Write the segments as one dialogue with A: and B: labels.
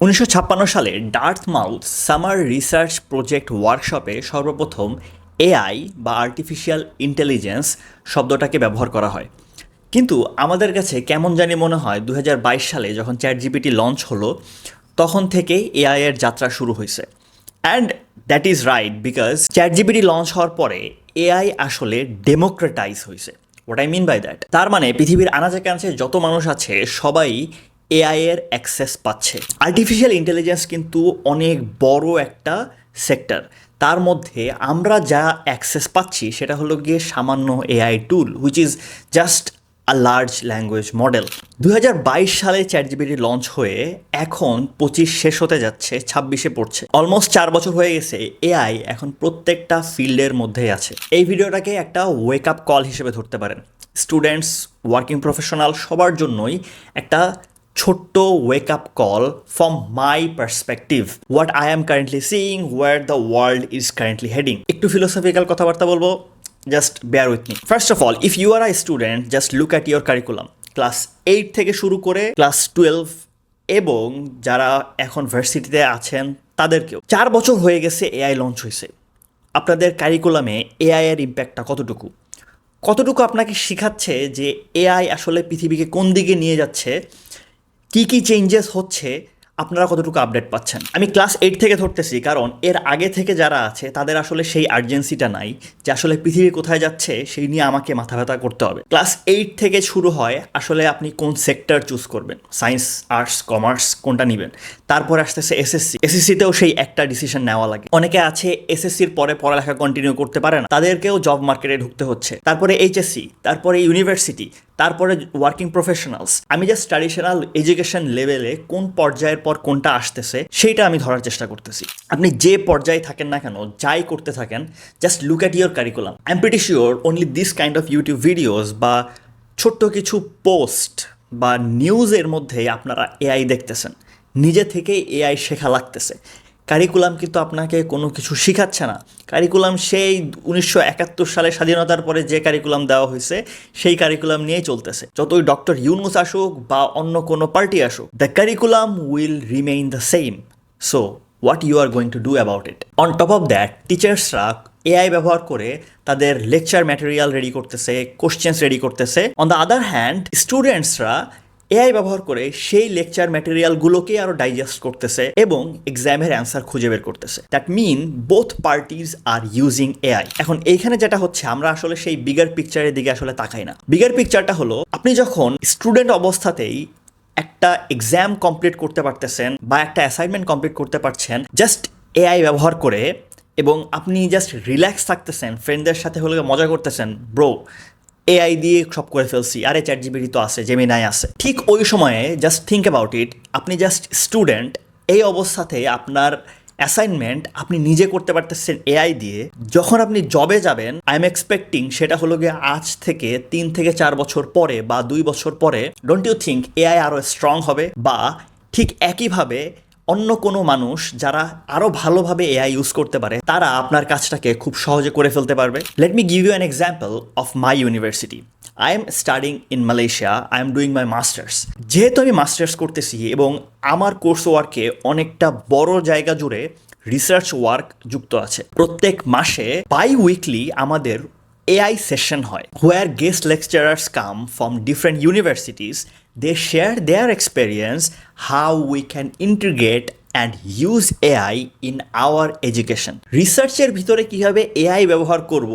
A: উনিশশো ছাপ্পান্ন সালে Dartmouth summer research project ওয়ার্কশপে সর্বপ্রথম এআই বা আর্টিফিশিয়াল ইন্টেলিজেন্স শব্দটাকে ব্যবহার করা হয়। কিন্তু আমাদের কাছে কেমন জানি মনে হয় দু হাজার বাইশ সালে যখন চ্যাট জিপিটি লঞ্চ হলো, তখন থেকে এআই এর যাত্রা শুরু হয়েছে। And that is right because ChatGPT launch হওয়ার পরে এআই আসলে ডেমোক্রেটাইজ হয়েছে। What I mean by that তার মানে পৃথিবীর আনাচে কানাচে যত মানুষ আছে, সবাই এআই এর অ্যাক্সেস পাচ্ছে। আর্টিফিশিয়াল ইন্টেলিজেন্স কিন্তু অনেক বড় একটা সেক্টর তার মধ্যে আমরা যা অ্যাক্সেস পাচ্ছি, সেটা হলো গিয়ে সামান্য AI tool which is just a large language model দু হাজার বাইশ সালে চ্যাট জিবিটি লঞ্চ হয়ে এখন পঁচিশ শেষ হতে যাচ্ছে, ছাব্বিশে পড়ছে। অলমোস্ট চার বছর হয়ে গেছে এআই এখন প্রত্যেকটা ফিল্ডের মধ্যেই আছে। এই ভিডিওটাকে একটা ওয়েক আপ কল হিসেবে ধরতে পারেন। স্টুডেন্টস ওয়ার্কিং প্রফেশনাল সবার জন্যই একটা ছোট্ট wake up call from my perspective what I am currently seeing where the world is currently heading একটু ফিলোসফিক্যাল কথাবার্তা বলব just bear with me first of all if you are I student just look at your curriculum class eight থেকে শুরু করে class twelve এবং যারা এখন ভার্সিটিতে আছেন, তাদেরকেও। চার বছর হয়ে গেছে এআই লঞ্চ হয়েছে। আপনাদের কারিকুলামে এআই এর ইম্প্যাক্টটা কতটুকু? কতটুকু আপনাকে শেখাচ্ছে যে এআই আসলে পৃথিবীকে কোন দিকে নিয়ে যাচ্ছে? কী কী চেঞ্জেস হচ্ছে আপনারা কতটুকু আপডেট পাচ্ছেন? আমি ক্লাস এইট থেকে ধরতেছি, কারণ এর আগে থেকে যারা আছে, তাদের আসলে সেই আর্জেন্সিটা নাই যে আসলে পৃথিবী কোথায় যাচ্ছে, সেই নিয়ে আমাকে মাথা ব্যথা করতে হবে। ক্লাস এইট থেকে শুরু হয় আসলে আপনি কোন সেক্টর চুজ করবেন সায়েন্স আর্টস কমার্স কোনটা নেবেন? তারপর আসতেছে এসএসসি এসএসসিতেও সেই একটা ডিসিশন নেওয়া লাগে। অনেকে আছে এসএসসির পরে পড়ালেখা কন্টিনিউ করতে পারে না, তাদেরকেও জব মার্কেটে ঢুকতে হচ্ছে। তারপরে এইচএসসি তারপরে ইউনিভার্সিটি তারপরে ওয়ার্কিং প্রফেশনালস আমি জাস্ট ট্র্যাডিশনাল এডুকেশন লেভেলে কোন পর্যায়ের পর কোনটা আসতেছে, সেইটা আমি ধরার চেষ্টা করতেছি। আপনি যে পর্যায়ে থাকেন না কেন, যাই করতে থাকেন just look at your curriculum I am pretty sure only this kind of YouTube videos বা ছোট্ট কিছু পোস্ট বা নিউজের মধ্যে আপনারা এআই দেখতেছেন। নিজে থেকেই এআই শেখা লাগতেছে। কারিকুলাম কিন্তু আপনাকে কোনো কিছু শেখাচ্ছে না। কারিকুলাম সেই উনিশশো একাত্তর সালে স্বাধীনতার পরে যে কারিকুলাম দেওয়া হয়েছে, সেই কারিকুলাম নিয়েই চলতেছে। যতই ডক্টর ইউনুস আসুক বা অন্য কোনো পার্টি আসুক the curriculum will remain the same so what you are going to do about it on top of that টিচার্সরা AI ব্যবহার করে তাদের লেকচার ম্যাটেরিয়াল রেডি করতেছে কোশ্চেন্স রেডি করতেছে। অন দ্য আদার হ্যান্ড স্টুডেন্টসরা এআই ব্যবহার করে সেই লেকচার ম্যাটেরিয়ালগুলোকে আরও ডাইজেস্ট করতেছে এবং এক্সামের অ্যান্সার খুঁজে বের করতেছে। That mean both parties are using AI এখন এইখানে যেটা হচ্ছে, আমরা আসলে সেই বিগার পিকচারের দিকে আসলে তাকাই না। বিগার পিকচারটা হলো, আপনি যখন স্টুডেন্ট অবস্থাতেই একটা এক্সাম কমপ্লিট করতে পারতেছেন বা একটা অ্যাসাইনমেন্ট কমপ্লিট করতে পারছেন জাস্ট এআই ব্যবহার করে এবং আপনি জাস্ট রিল্যাক্স থাকতেছেন ফ্রেন্ডদের সাথে হলে মজা করতেছেন ব্রো এআই দিয়ে সব করে ফেলছি। আরে চ্যাট জিবিটি তো আছে জেমিনাই আছে। ঠিক ওই সময়ে জাস্ট থিঙ্ক অ্যাবাউট ইট আপনি জাস্ট স্টুডেন্ট এই অবস্থাতে আপনার অ্যাসাইনমেন্ট আপনি নিজে করতে পারতেছেন এআই দিয়ে। যখন আপনি জবে যাবেন আই এম এক্সপেক্টিং সেটা হলো গিয়ে আজ থেকে তিন থেকে চার বছর পরে বা দুই বছর পরে। ডোন্ট ইউ থিঙ্ক এআই আরও স্ট্রং হবে? বা ঠিক একইভাবে অন্য কোনো মানুষ যারা আরও ভালোভাবে এআই ইউজ করতে পারে, তারা আপনার কাজটাকে খুব সহজে করে ফেলতে পারবে। Let me give you an example of my university I am studying in Malaysia I am doing my masters যেহেতু আমি মাস্টার্স করতেছি এবং আমার কোর্স ওয়ার্কে অনেকটা বড় জায়গা জুড়ে রিসার্চ ওয়ার্ক যুক্ত আছে, প্রত্যেক মাসে বাই উইকলি আমাদের AI session হয় where guest lecturers come from different universities they share their experience how we can integrate and use AI in our education রিসার্চের ভিতরে কীভাবে এআই ব্যবহার করব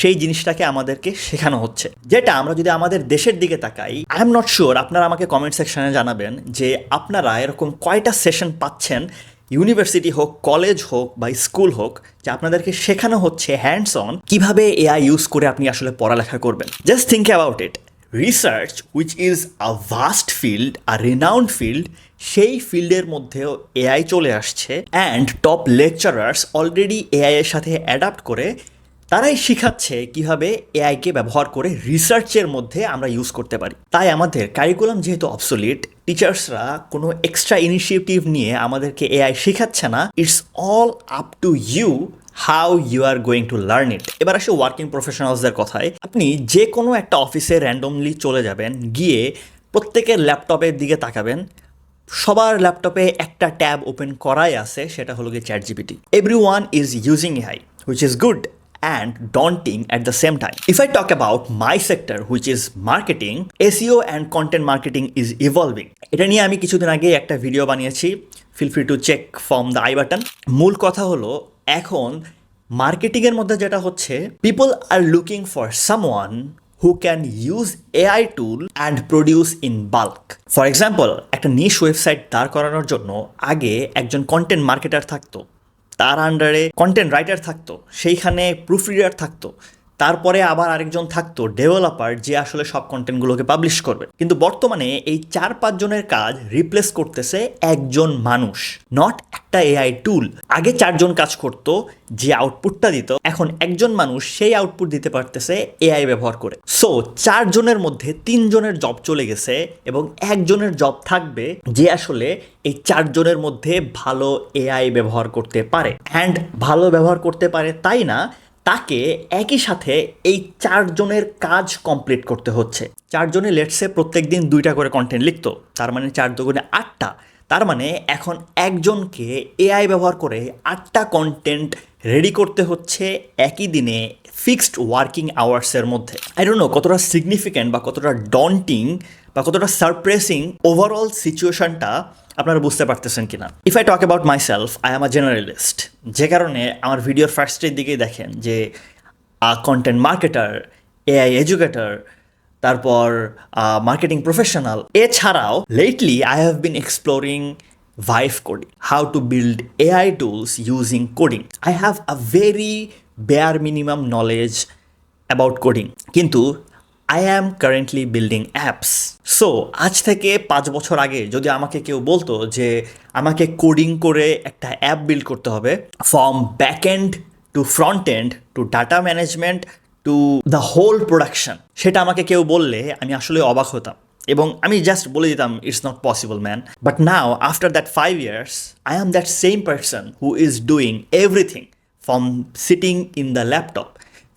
A: সেই জিনিসটাকে আমাদেরকে শেখানো হচ্ছে যেটা আমরা যদি আমাদের দেশের দিকে তাকাই আই এম নট শিওর আপনারা আমাকে কমেন্ট সেকশনে জানাবেন যে আপনারা এরকম কয়টা সেশন পাচ্ছেন ইউনিভার্সিটি হোক, কলেজ হোক বা স্কুল হোক, যে আপনাদেরকে শেখানো হচ্ছে হ্যান্ডস অন কীভাবে এআই ইউজ করে আপনি আসলে পড়ালেখা করবেন। Just think about it research which is a vast field a renowned field সেই ফিল্ডের মধ্যেও এআই চলে আসছে and top lecturers already AI এর সাথে অ্যাডাপ্ট করে তারাই শিখাচ্ছে কীভাবে এআইকে ব্যবহার করে রিসার্চের মধ্যে আমরা ইউজ করতে পারি। তাই আমাদের কারিকুলাম যেহেতু অবসোলিট টিচার্সরা কোনো এক্সট্রা ইনিশিয়েটিভ নিয়ে আমাদেরকে এআই শেখাচ্ছে না it's all up to you how you are going to learn it এবার আসে ওয়ার্কিং প্রফেশনালসদের কথায়। আপনি যে কোনো একটা অফিসে র্যান্ডমলি চলে যাবেন, গিয়ে প্রত্যেকের ল্যাপটপের দিকে তাকাবেন, সবার ল্যাপটপে একটা ট্যাব ওপেন করাই আছে, সেটা হলো গিয়ে ChatGPT every one is using AI which is good and daunting at the same time. If I talk about my sector, which is marketing, SEO and content marketing is evolving. এটা নিয়ে আমি কিছুদিন আগে একটা ভিডিও বানিয়েছি feel free to check from the I button মূল কথা হলো এখন মার্কেটিংয়ের মধ্যে যেটা হচ্ছে people are looking for someone who can use AI tool and produce in bulk for example একটা নিশ ওয়েবসাইট দাঁড় করানোর জন্য আগে একজন কন্টেন্ট মার্কেটার থাকতো তার আন্ডারে কন্টেন্ট রাইটার থাকতো সেইখানে প্রুফ রিডার থাকতো। তারপরে আবার আরেকজন থাকতো ডেভেলপার যে আসলে সব কন্টেন্টগুলোকে পাবলিশ করবে। কিন্তু বর্তমানে এই চার পাঁচজনের কাজ রিপ্লেস করতেছে একজন মানুষ নট একটা এআই টুল আগে চারজন কাজ করত, যে আউটপুটটা দিত, এখন একজন মানুষ সেই আউটপুট দিতে পারতেছে এআই ব্যবহার করে। সো চারজনের মধ্যে তিনজনের জব চলে গেছে এবং একজনের জব থাকবে যে আসলে এই চারজনের মধ্যে ভালো এআই ব্যবহার করতে পারে। অ্যান্ড ভালো ব্যবহার করতে পারে তাই না তাকে একই সাথে এই চারজনের কাজ কমপ্লিট করতে হচ্ছে। চারজনে লেটসে প্রত্যেক দিন দুইটা করে কন্টেন্ট লিখতো, তার মানে চার দুগুণে আটটা। তার মানে এখন একজনকে এআই ব্যবহার করে আটটা কন্টেন্ট রেডি করতে হচ্ছে একই দিনে ফিক্সড ওয়ার্কিং আওয়ার্সের মধ্যে। আই ডোন্ট নো কতটা সিগনিফিক্যান্ট বা কতটা ডন্টিং বা কতটা সারপ্রেসিং ওভারঅল সিচুয়েশনটা আপনারা বুঝতে পারতেছেন কিনা? If I talk about myself I am a generalist যে কারণে আমার ভিডিওর ফার্স্টের দিকেই দেখেন যে কন্টেন্ট মার্কেটার এআই এডুকেটার তারপর মার্কেটিং প্রফেশনাল এছাড়াও lately I have been exploring Vive coding, how to build AI tools using coding I have a very bare minimum knowledge about coding কিন্তু I am currently building apps so আজ থেকে পাঁচ বছর আগে যদি আমাকে কেউ বলতো যে আমাকে কোডিং করে একটা অ্যাপ বিল্ড করতে হবে from back end to front end to data management to the whole production সেটা আমাকে কেউ বললে আমি আসলে অবাক হতাম। এবং আমি জাস্ট বলে দিতাম it's not possible man but now after that five years I am that same person who is doing everything from sitting in the laptop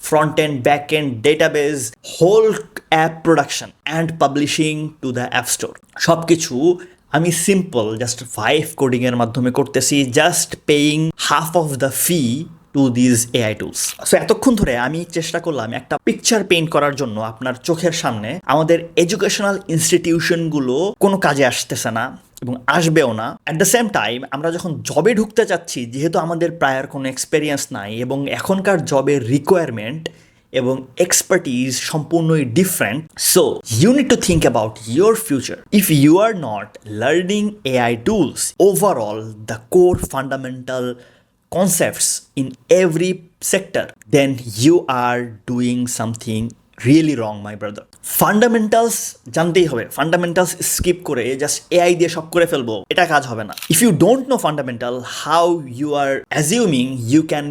A: front end, back end, database, whole app production and publishing to the app store. সব কিছু আমি simple just five কোডিংয়ের মাধ্যমে করতেছি just paying half of the fee to these AI tools so এতক্ষণ ধরে আমি চেষ্টা করলাম একটা পিকচার পেইন্ট করার জন্য আপনার চোখের সামনে আমাদের এডুকেশনাল ইনস্টিটিউশনগুলো কোনো কাজে আসতেছে না এবং আসবেও না। অ্যাট দ্য সেম টাইম আমরা যখন জবে ঢুকতে চাচ্ছি, যেহেতু আমাদের প্রায়র কোনো এক্সপেরিয়েন্স নাই এবং এখনকার জবের রিকোয়ারমেন্ট এবং এক্সপার্টিজ সম্পূর্ণই different so you need to think about your future if you are not learning AI tools overall the core fundamental concepts in every sector then you are doing something really wrong my brother fundamentals জানতেই হবে। Fundamentals skip করে just AI দিয়ে সব করে ফেলব। এটা কাজ হবে না। If you don't know fundamental how you are assuming you can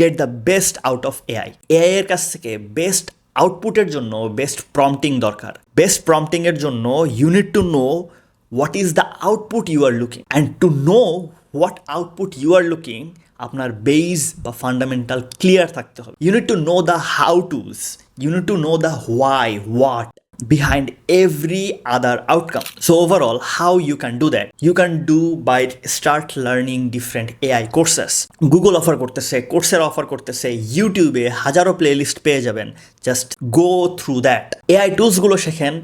A: get the best out of AI AI এর কাছ থেকে বেস্ট আউটপুটের জন্য বেস্ট প্রম্পটিং দরকার। বেস্ট প্রম্পটিং এর জন্য you need to know what is the output you are looking and to know what output you are looking আপনার beige বা ফান্ডামেন্টাল ক্লিয়ার থাকতে হবে you need to know the how tos you need to know the why what behind every other outcome. So overall, how you can do that? You can do by start learning different AI courses. Google offer করতেছে কোর্সের offer করতেছে ইউটিউবে হাজারো playlist পেয়ে যাবেন just go through that AI টুলসগুলো শেখেন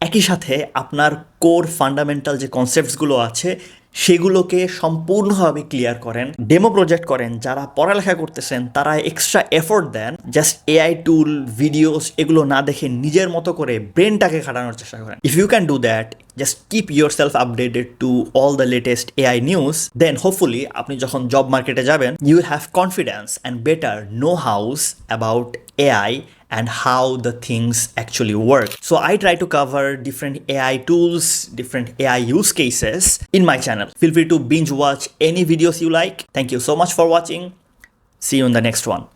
A: একই সাথে আপনার কোর ফান্ডামেন্টাল যে কনসেপ্টসগুলো আছে সেগুলোকে সম্পূর্ণভাবে ক্লিয়ার করেন ডেমো প্রজেক্ট করেন, যারা পড়ালেখা করতেছেন, তারা এক্সট্রা এফোর্ট দেন জাস্ট এআই টুল ভিডিওস এগুলো না দেখে নিজের মতো করে ব্রেনটাকে খাটানোর চেষ্টা করেন। If you can do that just keep yourself updated to all the latest AI news then hopefully আপনি যখন জব মার্কেটে যাবেন you have confidence and better know hows about AI and how the things actually work. So I try to cover different AI tools, different AI use cases in my channel. Feel free to binge watch any videos you like. Thank you so much for watching. See you in the next one.